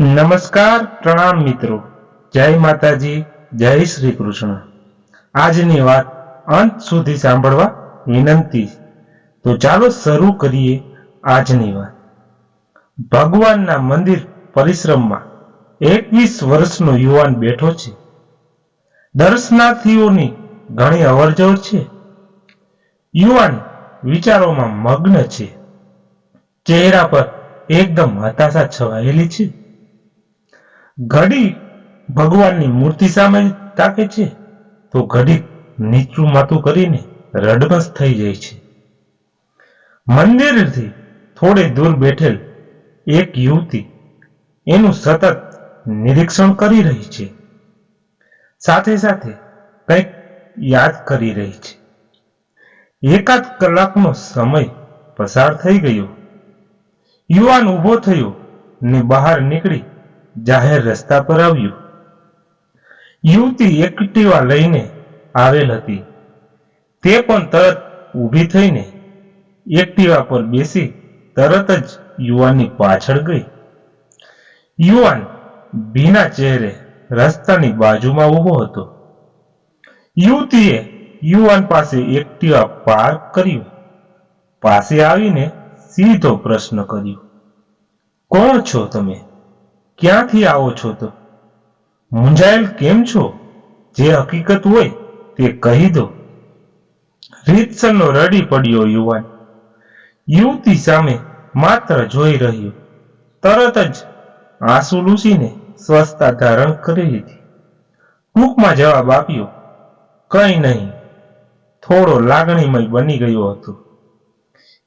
નમસ્કાર પ્રણામ મિત્રો. જય માતાજી, જય શ્રી કૃષ્ણ. આજની વાત અંત સુધી સાંભળવા વિનંતી. તો ચાલો શરૂ કરીએ આજની વાત. ભગવાનના મંદિર પરિશ્રમમાં એકવીસ વર્ષનો યુવાન બેઠો છે. દર્શનાર્થીઓની ઘણી અવરજવર છે. યુવાન વિચારોમાં મગ્ન છે. ચહેરા પર એકદમ હતાશા છવાયેલી છે. ઘડી ભગવાનની મૂર્તિ સામે તાકે છે, તો ઘડી નીચું માથું કરીને રડબસ થઈ જાય છે. મંદિરથી થોડે દૂર બેઠેલ એક યુવતી એનું સતત નિરીક્ષણ કરી રહી છે. સાથે સાથે કંઈક યાદ કરી રહી છે. એકાદ કલાકનો સમય પસાર થઈ ગયો. યુવાન ઊભો થયો ને બહાર નીકળી જાહેર રસ્તા પર આવ્યું. યુવતી એક્ટિવા લઈને આવેલ હતી. તે પણ તરત ઊભી થઈને એક્ટિવા પર બેસી તરત જ યુવાનની પાછળ ગઈ. યુવાન ભીના ચહેરે રસ્તાની બાજુમાં ઊભો હતો. યુવતીએ યુવાન પાસે એક્ટિવા પાર્ક કર્યું. પાસે આવીને સીધો પ્રશ્ન કર્યો. કોણ છો તમે? ક્યાંથી આવો છો તો? મૂંઝાયેલ કેમ છો? જે હકીકત હોય તે કહી દો. રીતસરનો રડી પડ્યો યુવાન. યુવતી સામે માત્ર જોઈ રહ્યો. તરત જ આંસુ લૂસીને સ્વસ્થતા ધારણ કરી લીધી. ટૂંકમાં જવાબ આપ્યો, કંઈ નહીં. થોડો લાગણીમય બની ગયો હતો.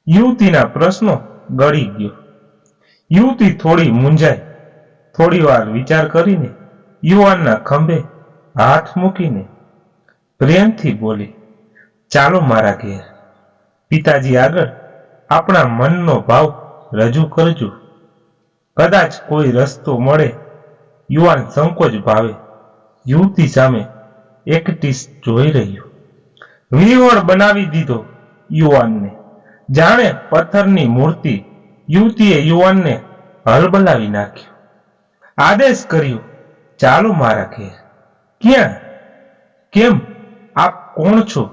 યુવતીના પ્રશ્નો ગળી ગયો. યુવતી થોડી મૂંઝાઈ. થોડી વાર વિચાર કરીને યુવાનના ખંભે હાથ મૂકીને પ્રેમથી બોલી, ચાલો મારા ઘેર. પિતાજી આગળ આપણા મનનો ભાવ રજૂ કરજો. કદાચ કોઈ રસ્તો મળે, યુવાન સંકોચ ભાવે. યુવતી સામે એકટીસ જોઈ રહ્યું. વિવળ બનાવી દીધો યુવાનને. જાણે પથ્થરની મૂર્તિ યુવતીએ યુવાનને હલબલાવી નાખ્યો. આદેશ કર્યો. ચાલો મારા ઘેર. ક્યાં? કેમ? આપ કોણ છો?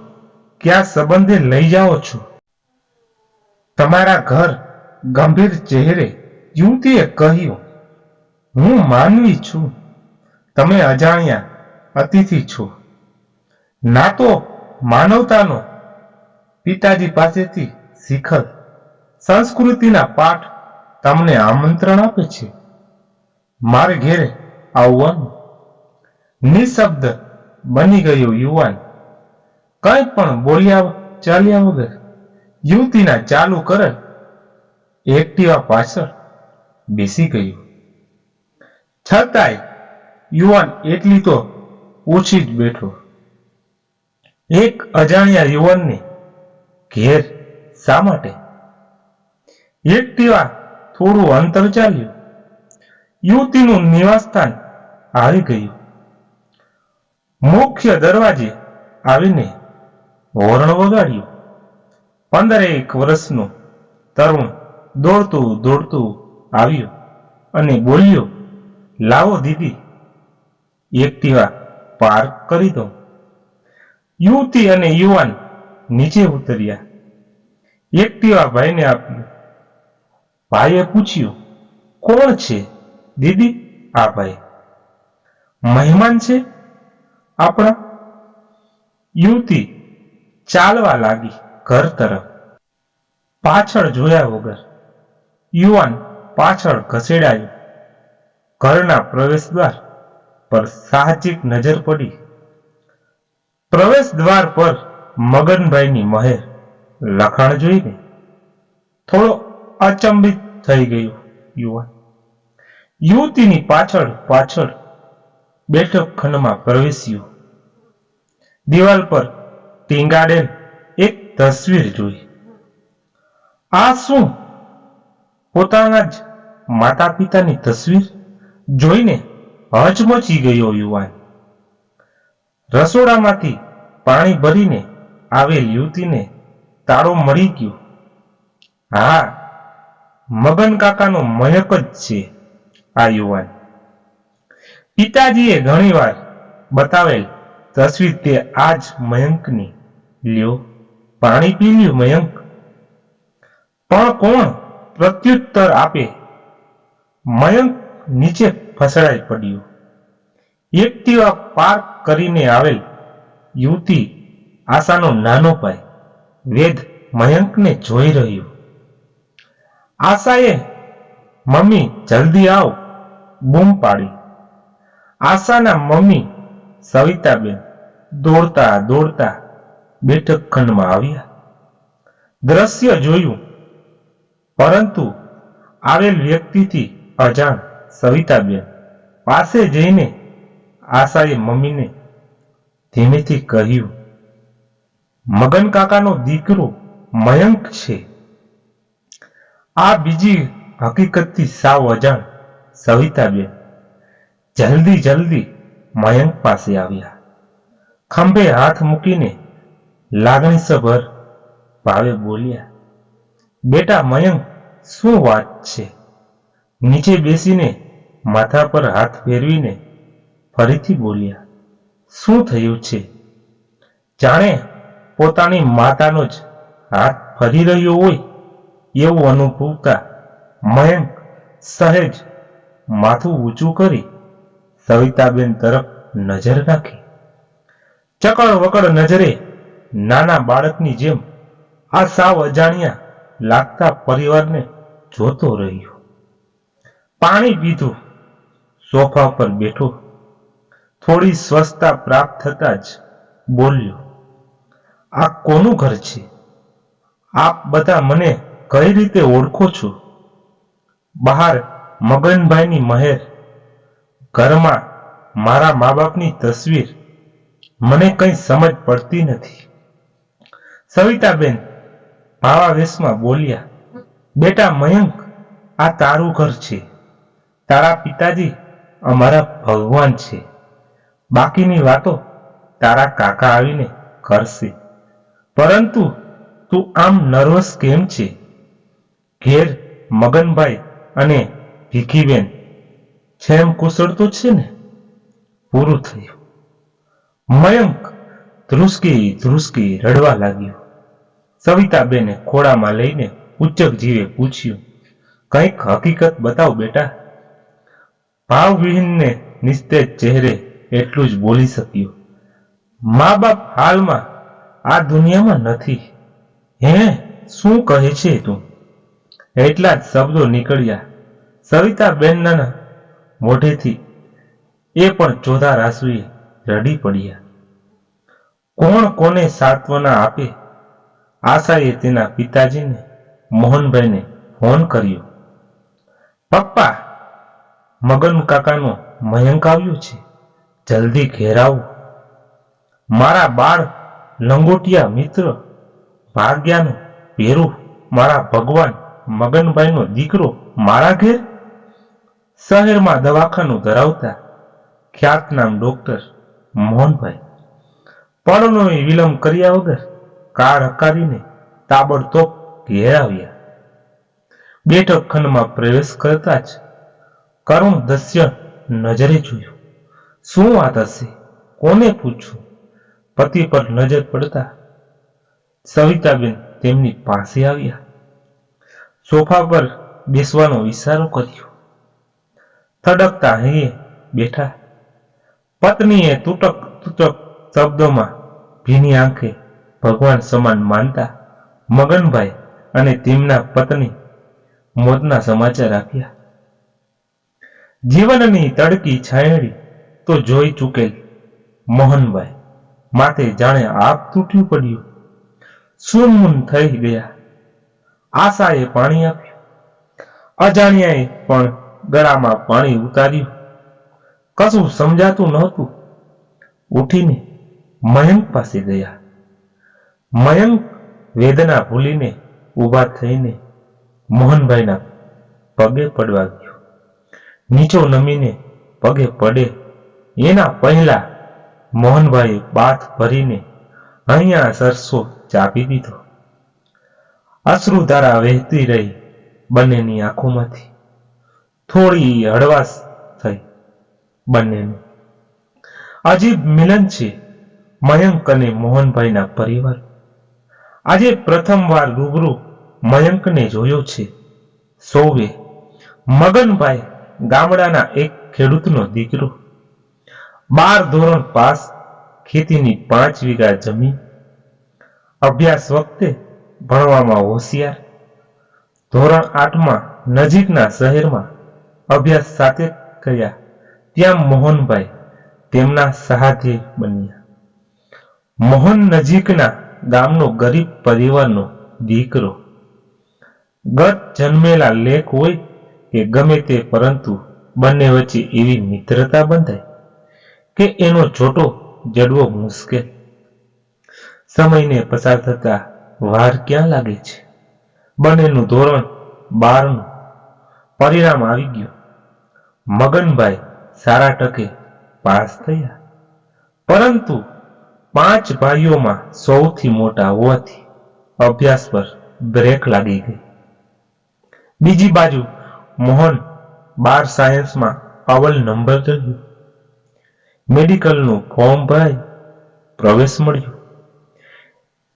ક્યાં સંબંધે લઈ જાઓ છો? તમારા ઘર ગંભીર ચહેરે યુવતીએ કહ્યું, હું માનવી છું. તમે અજાણ્યા અતિથિ છો. ના તો માનવતાનો પિતાજી પાસેથી શીખલ સંસ્કૃતિના પાઠ તમને આમંત્રણ આપે છે. મારે ઘેરે આવવાનું. નિશબ્દ બની ગયો યુવાન. કંઈ પણ બોલ્યા ચાલ્યા વગર યુવતીના ચાલુ કરે, એકટીવા પાછળ બેસી ગયું. છતાંય યુવાન એટલી તો ઓછી જ બેઠો. એક અજાણ્યા યુવાનને ઘેર શા માટે? એકટીવા થોડું અંતર ચાલ્યું. યુવતીનું નિવાસસ્થાન આવી ગયું. મુખ્ય દરવાજે આવીને હોર્ન વગાડ્યું. પંદરેક વર્ષનો તરુણ દોડતું દોડતું આવ્યો અને બોલ્યો, લાવો દીદી. એકટીવા પાર્ક કરી દો. યુવતી અને યુવાન નીચે ઉતર્યા. એકટીવા ભાઈને આપ્યું. ભાઈએ પૂછ્યું, કોણ છે? દીદી આ ભાઈ. મહેમાન છે? આપણા યુવતી ચાલવા લાગી ઘર તરફ. પાછળ જોયા વગર યુવાન પાછળ ઘસેડાયો ઘરના પ્રવેશ દ્વાર પર સાહજિક નજર પડી. પ્રવેશ દ્વાર પર મગનભાઈની મહેર લખાણ જોઈને થોડો અચંબિત થઈ ગયો યુવાન. યુવતીની પાછળ પાછળ બેઠક ખંડમાં પ્રવેશ્યો. દિવાલ પર ટીંગાડેલ એક તસવીર જોઈ. આ શું? પોતાના જ માતા પિતાની તસવીર જોઈને હચમચી ગયો યુવાન. રસોડામાંથી પાણી ભરીને આવેલ યુવતીને તાળો મળી ગયો. હા, મગન કાકાનો મયક જ છે. આ યુવાન પિતાજીએ ઘણીવાર બતાવેલ તસવીર તે આજ મયંકની લ્યો. પાણી પી લ્યું મયંક. પણ કોણ પ્રત્યુત્તર આપે? મયંક નીચે ફસડાઈ પડ્યું. એકટીવા પાર્ક કરીને આવેલ યુવતી આશાનો નાનો ભાઈ વેદ મયંકને જોઈ રહ્યો. આશાએ, મમ્મી, જલ્દી આવ. બૂમ પાડી. આશાના મમ્મી સવિતાબેન દોડતા દોડતા બેઠક ખંડમાં આવ્યા. દ્રશ્ય જોયું. પરંતુ આવેલ વ્યક્તિથી અજાણ સવિતાબેન પાસે જઈને આશાએ મમ્મીને ધીમેથી કહ્યું, મગન કાકાનો દીકરો મયંક છે. આ બીજી હકીકતથી સાવ અજાણ સવિતાબેન જલ્દી જલ્દી મયંક પાસે આવ્યા. ખંભે હાથ મૂકીને લાગણીસભર ભાવે બોલ્યા, બેટા મયંક, શું વાત છે? નીચે બેસીને માથા પર હાથ ફેરવીને ફરીથી બોલ્યા, શું થયું છે? જાણે પોતાની માતાનો જ હાથ ફરી રહ્યો હોય એવું અનુભવતા મયંક સહેજ માથું ઊંચું કરી સવિતાબેન તરફ નજર નાખી. ચકળ વકળ નજરે નાના બાળકની જેમ આ સાવ અજાણ્યા લાગતા પરિવારને જોતો રહ્યો. પાણી પીધું, સોફા પર બેઠો, થોડી સ્વસ્થતા પ્રાપ્ત થતા જ બોલ્યો, આ કોનું ઘર છે? આપ બધા મને કઈ રીતે ઓળખો છો? બહાર મગનભાઈની મહેર. ઘરમાં મારા મા બાપની તસવીર મને કંઈ સમજ પડતી નથી. સવિતાબેન ભાવાવેશમાં બોલ્યા, બેટા, મયંક, આ તારું ઘર છે. તારા પિતાજી અમારા ભગવાન છે. બાકીની વાતો તારા કાકા આવીને કરશે. પરંતુ તું આમ નર્વસ કેમ છે? ઘેર મગનભાઈ અને ભીખીબેન છેમ કુશળતું છે ને, પૂરું થયું. મયંક ધ્રુસકી ધ્રુસકી રડવા લાગ્યો. સવિતાબેને ખોળામાં લઈને ઉચ્ચક જીવે પૂછ્યું, કંઈક હકીકત બતાવ બેટા. ભાવવિહીનને નિસ્તેજ ચહેરે એટલું જ બોલી શક્યો મા બાપ હાલમાં આ દુનિયામાં નથી. હે? શું કહે છે તું? એટલા જ શબ્દો નીકળ્યા. સવિતાબેનના મોઢેથી એ પણ ચોધા રાસુએ રડી પડ્યા. કોણ કોને સાંત્વના આપે? આશાએ તેના પિતાજીને મોહનભાઈને ફોન કર્યો. પપ્પા, મગન કાકાનો મયંક આવ્યો છે. જલ્દી ઘેરાવો. મારા બાળ લંગોટિયા મિત્ર ભાગ્યાનો પેરું. મારા ભગવાન મગનભાઈનો દીકરો મારા ઘેર? શહેરમાં દવાખાનું ધરાવતા ખ્યાતનામ ડોક્ટર મોહનભાઈ. પણનો વિલંબ કર્યા વગર કાર હકારીને તાબડતોબ ઘેર આવ્યા. બેઠક ખંડમાં પ્રવેશ કરતા જ કરુણ દસ્ય નજરે જોયું. શું વાત હશે? કોને પૂછવું પતિ પર નજર પડતા સવિતાબેન તેમની પાસે આવ્યા. સોફા પર બેસવાનો ઈશારો કર્યો. થડકતા હૈયે બેઠા. પત્નીએ તૂટક તૂટક શબ્દોમાં ભીની આંખે ભગવાન સમાન માનતા મગનભાઈ અને તેમના પત્ની મોતના સમાચાર આપ્યા. જીવનની તડકી છાયડી તો જોઈ ચૂકેલ મોહનભાઈ. માથે જાણે આપ તૂટ્યું પડ્યું. સૂનમૂન થઈ ગયા. આશાએ પાણી આપ્યું. અજાણ્યાએ પણ ગળામાં પાણી ઉતાર્યું. કશું સમજાતું નહોતું. ઉઠીને મયંક પાસે ગયા. મયંક વેદના ભૂલીને ઊભા થઈને મોહનભાઈના પગે પડવા ગયો. નીચો નમીને પગે પડે. એના પહેલા મોહનભાઈ બાથ ભરીને અહીંયા સરસો ચાપી દીધો. અશ્રુધારા વહેતી રહી બંનેની આંખોમાંથી. થોડી હળવાશ થઈ બંનેનું. અજીબ મિલન છે મયંક અને મોહનભાઈના પરિવાર. આજે પ્રથમવાર રૂબરૂ મયંકને જોયો છે. સૌએ મગનભાઈ ગામડાના એક ખેડૂતનો દીકરો. બાર ધોરણ પાસ ખેતીની પાંચ વીઘા જમીન. અભ્યાસ વખતે ભણવામાં હોશિયાર. ધોરણ આઠમાં નજીકના શહેરમાં અભ્યાસ સાથે કર્યા. ત્યાં મોહનભાઈ તેમના સહાધ્ય બન્યા. મોહન નજીકના ગામનો ગરીબ પરિવારનો દીકરો. ગત જન્મેલા લેખ હોય કે ગમે તે, પરંતુ બંને વચ્ચે એવી મિત્રતા બંધાય કે એનો છોટો જડવો મુશ્કેલ. સમયને પસાર થતા વાર ક્યાં લાગે છે? બંનેનું ધોરણ બારનું પરિણામ આવી ગયું. મગનભાઈ સારા ટકે પાસ થયા. પરંતુ પાંચ ભાઈઓમાં સૌથી મોટા હોવાથી અભ્યાસ પર બ્રેક લાગી ગઈ. બીજી બાજુ મોહન બાર સાયન્સમાં અવલ નંબર રહ્યું મેડિકલનું ફોર્મ ભરાય પ્રવેશ મળ્યો.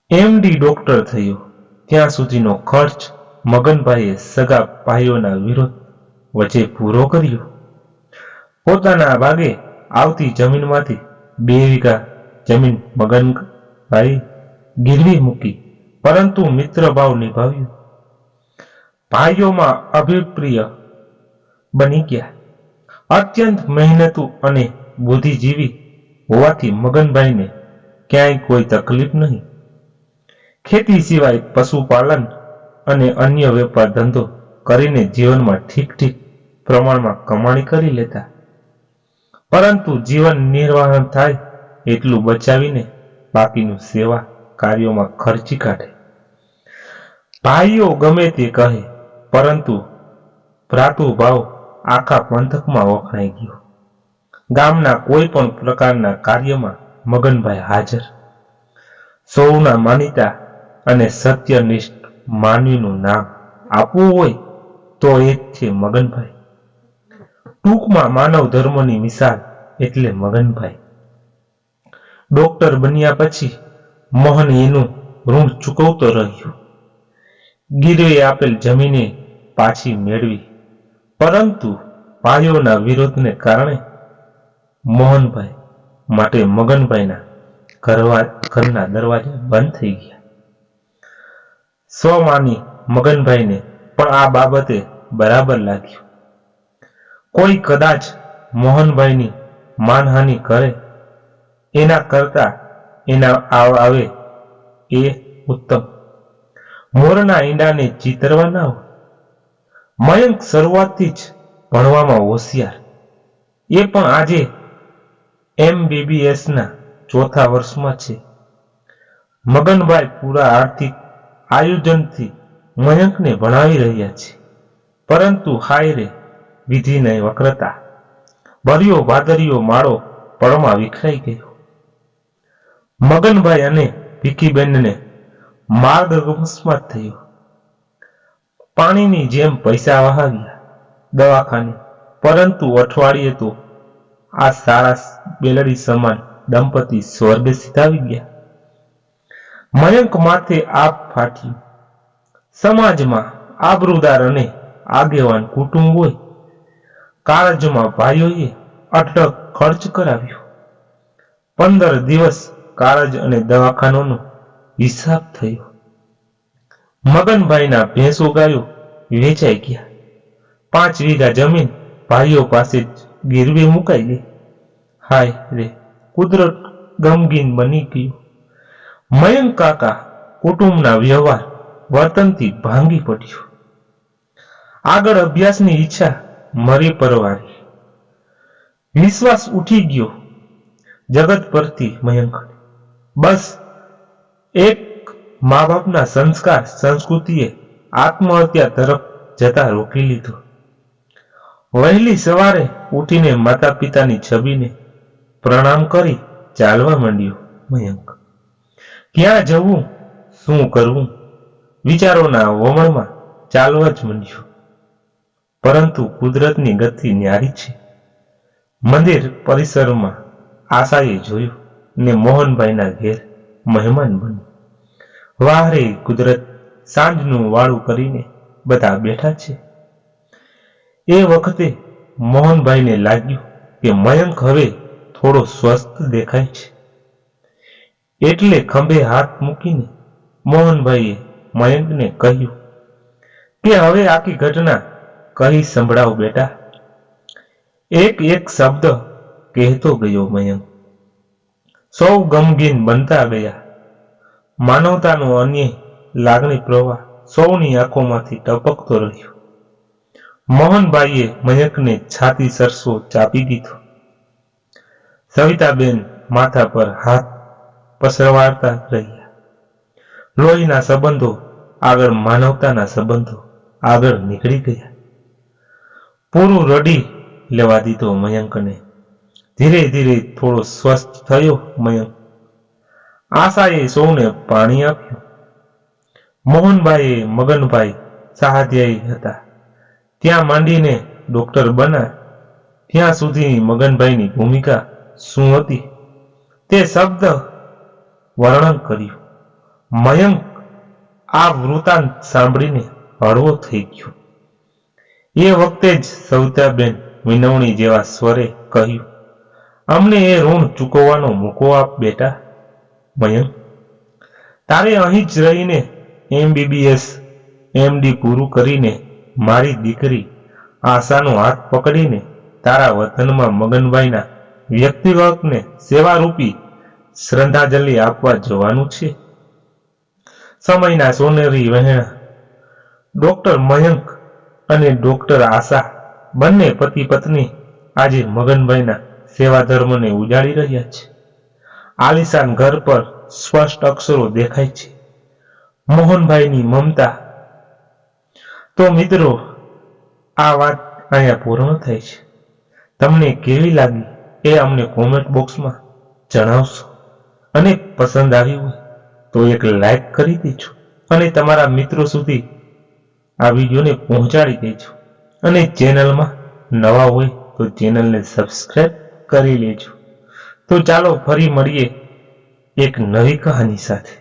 એમડી ડોક્ટર થયો. ત્યાં સુધીનો ખર્ચ મગનભાઈએ સગા ભાઈઓના વિરોધ વચ્ચે પૂરો કર્યો. પોતાના ભાગે આવતી જમીનમાંથી બે વીઘા જમીન મગનભાઈ ગીરવી મૂકી, પરંતુ મિત્ર ભાવ નિભાવ્યો. ભાઈઓમાં અભિપ્રિય બની ગયા. અત્યંત મહેનતુ અને બુદ્ધિજીવી હોવાથી મગનભાઈને ક્યાંય કોઈ તકલીફ નહીં. ખેતી સિવાય પશુપાલન અને અન્ય વેપાર ધંધો કરીને જીવનમાં ઠીક ઠીક પ્રમાણમાં કમાણી કરી લેતા. પરંતુ જીવન નિર્વાહન થાય એટલું બચાવીને બાકીનું સેવા કાર્યોમાં ખર્ચી કાઢે. ભાઈઓ ગમે તે કહે, પરંતુ ભ્રાતુભાવ આખા પંથકમાં વખણાઈ ગયો. ગામના કોઈ પણ પ્રકારના કાર્યમાં મગનભાઈ હાજર. સૌના માનીતા અને સત્યનિષ્ઠ માનવીનું નામ આપવું હોય તો એ જ છે મગનભાઈ. ટૂંકમાં માનવ ધર્મની મિસાલ એટલે મગનભાઈ. ડોક્ટર બન્યા પછી મોહન એનું ઋણ ચૂકવતો રહ્યો. ગીરવે આપેલ જમીને પાછી મેળવી. પરંતુ ભાઈઓના વિરોધને કારણે મોહનભાઈ માટે મગનભાઈના ઘરના દરવાજા બંધ થઈ ગયા. સ્વમાની મગનભાઈને પણ આ બાબતે બરાબર લાગ્યું. કોઈ કદાચ મોહનભાઈની માનહાનિ કરે, એના કરતા એના આવે એ ઉત્તમ. મોરના ઈંડાને ચીતરવા ના હોય મયંક શરૂઆતથી જ ભણવામાં હોશિયાર. એ પણ આજે એમબીબીએસના ચોથા વર્ષમાં છે. મગનભાઈ પૂરા આર્થિક આયોજનથી મયંકને ભણાવી રહ્યા છે. પરંતુ હાય રે વિધિને વક્રતા ભર્યો ભાદરિયો માળો પળમાં વિખરાઈ ગયો. મગનભાઈ અને ભીખીબેનને માર્ગ અકસ્માત થયો. પાણીની જેમ પૈસા વહાવ્યા દવાખાને, પરંતુ અઠવાડિયે તો આ સારા બેલડી સમાન દંપતી સ્વર્ગે સિધાવી ગયા. મયંક માથે આપ ફાટ્યું સમાજમાં આબરૂદાર અને આગેવાન કુટુંબોએ કાળજમાં ભાઈઓએ અટક ખર્ચ કરાવ્યો. પંદર દિવસ કાળજ અને દવાખાનોનો હિસાબ થયો. મગનભાઈના ભેંસો ગાયો વેચાઈ ગયા. પાંચ વીઘા જમીન ભાઈઓ પાસે જ ગીરવે મુકાઈ ગઈ. હાય રે, કુદરત ગમગીન બની ગયું. મયંક કાકા કુટુંબના વ્યવહાર વર્તનથી ભાંગી પડ્યો. આગળ અભ્યાસની ઈચ્છા મરી પરવાની વિશ્વાસ ઉઠી ગયો જગત પરથી મયંક બસ એક મા બાપના સંસ્કાર સંસ્કૃતિએ આત્મહત્યા તરફ જતા રોકી લીધો. વહેલી સવારે ઉઠીને માતા પિતાની છબીને પ્રણામ કરી ચાલવા માંડ્યો મયંક. ક્યાં જવું? શું કરવું? વિચારોના વમણમાં ચાલવા જ મંડ્યું. પરંતુ કુદરતની ગતિ ન્યારી છે. મંદિર પરિસરમાં આશાએ જોયું ને મોહનભાઈના ઘેર મહેમાન બન્યું. વાહ રે કુદરત સાંજનું વાળું કરીને બધા બેઠા છે. એ વખતે મોહનભાઈને લાગ્યું કે મયંક હવે થોડો સ્વસ્થ દેખાય છે. એટલે ખંભે હાથ મૂકીને મોહનભાઈએ મયંકને કહ્યું, કે હવે આખી ઘટના કહી સંભળાવ બેટા. એક એક શબ્દ કહેતો ગયો મયંક. સૌ ગમગીન બનતા ગયા. માનવતાનો અન્ય લાગણી પ્રવાહ સૌની આંખોમાંથી ટપકતો રહ્યો. મોહનભાઈએ મયંકને છાતી સરસો ચાપી દીધો. સવિતાબેન માથા પર હાથ પસરવારતા રહ્યા. લોહીના સંબંધો આગળ માનવતાના સંબંધો આગળ નીકળી ગયા. પૂરું રડી લેવા દીધો મયંકને. ધીરે ધીરે થોડો સ્વસ્થ થયો મયંક. આશાએ સૌને પાણી આપ્યું. મોહનભાઈએ મગનભાઈ સહાધ્યાયી હતા. ત્યાં માંડીને ડોક્ટર બના ત્યાં સુધી મગનભાઈની ભૂમિકા શું હતી? તે શબ્દ વર્ણન કર્યું. મયંક આ વૃતાંત સાંભળીને હળવો થઈ ગયો. એ વખતે જ સવિતાબેન વિનવણી જેવા સ્વરે કહ્યું, અમને એ ઋણ ચૂકવવાનો મોકો આપ બેટા, મયંક. તારે અહીં જ રહીને એમબીબીએસ એમડી પૂરું કરીને મારી દીકરી આશાનો હાથ પકડીને તારા વતનમાં મગનભાઈના વ્યક્તિગતને સેવારૂપી શ્રદ્ધાંજલિ આપવા જવાનું છે. સમયના સોનેરી વહેણા, ડોક્ટર મયંક અને ડોક્ટર આશા બંને પતિ પત્ની આજે મગનભાઈના સેવા ધર્મને ઉજાળી રહ્યા છે. આલિશાન ઘર પર સ્પષ્ટ અક્ષરો દેખાય છે. મોહનભાઈની મમતા. તો મિત્રો, આ વાત અહીંયા પૂર્ણ થઈ છે. તમને કેવી લાગી એ અમને કોમેન્ટ બોક્સમાં જણાવશો. અને પસંદ આવી હોય, તો એક લાઈક કરી દેજો. અને તમારા મિત્રો સુધી આ વિડીયોને પહોંચાડી દેજો. અને ચેનલમાં નવા હોય, તો ચેનલને સબસ્ક્રાઈબ કરી લેજો. તો ચાલો ફરી મળીએ એક નવી કહાની સાથે.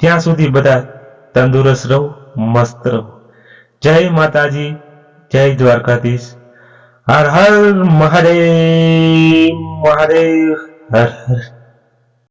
ત્યાં સુધી બધા તંદુરસ્ત રહો, મસ્ત રહો. જય માતાજી, જય દ્વારકાધીશ. હર હર મહાદેવ મહાદેવ, હર હર.